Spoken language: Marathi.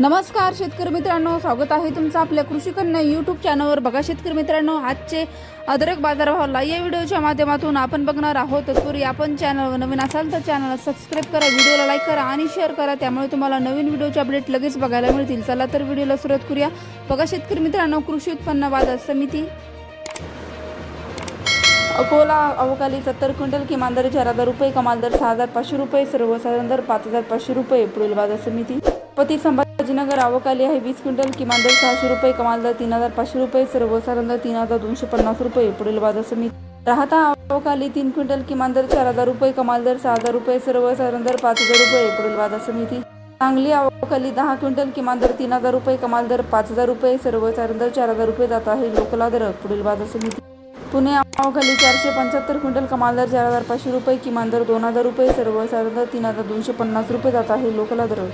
नमस्कार शेतकरी मित्रांनो. स्वागत आहे तुमचं आपल्या कृषी कन्या यूट्यूब चॅनलवर बघा शेतकरी मित्रांनो आजचे अदरक बाजारभावाला या व्हिडिओच्या माध्यमातून आपण बघणार आहोत. तत्पूर्वी आपण चॅनलवर नवीन असाल तर चॅनलला सबस्क्राईब करा व्हिडिओला लाईक करा आणि शेअर करा. त्यामुळे तुम्हाला नवीन व्हिडिओचे अपडेट लगेच बघायला मिळतील. चला तर व्हिडिओला सुरुवात करूया. बघा शेतकरी मित्रांनो कृषी उत्पन्न बाजार समिती. अकोला अवकाली सत्तर क्विंटल किमान दर चार हजार रुपये कमाल दर सहा हजार पाचशे रुपये सर्वसाधारण दर पाच हजार पाचशे रुपये पुढील बाजार समिती. पती संभाजीनगर अवकाली आहे. वीस क्विंटल किमान दर सहाशे रुपये कमाल दर तीन हजार पाचशे रुपये सर्वसाधारण दर तीन हजार दोनशे पन्नास रुपये. पुढील बाजार समिती. राहता अवकाली तीन क्विंटल किमान दर चार हजार रुपये कमाल दर सहा हजार रुपये सर्वसाधारण दर पाच हजार रुपये. पुढील बाजार समिती. सांगली अवकाली दहा क्विंटल किमान दर तीन हजार रुपये कमाल दर पाच हजार रुपये सर्वसाधारण दर चार हजार रुपये जात आहे. लोकला दर पुढील बाजार समिती. पुणे अवघाली चारशे पंच्याहत्तर क्विंटल कमाल दर चार हजार पाचशे रुपये किमान दर दोन हजार रुपये सर्वसाधारण दर तीन हजार दोनशे पन्नास रुपये जात आहे. लोकला दर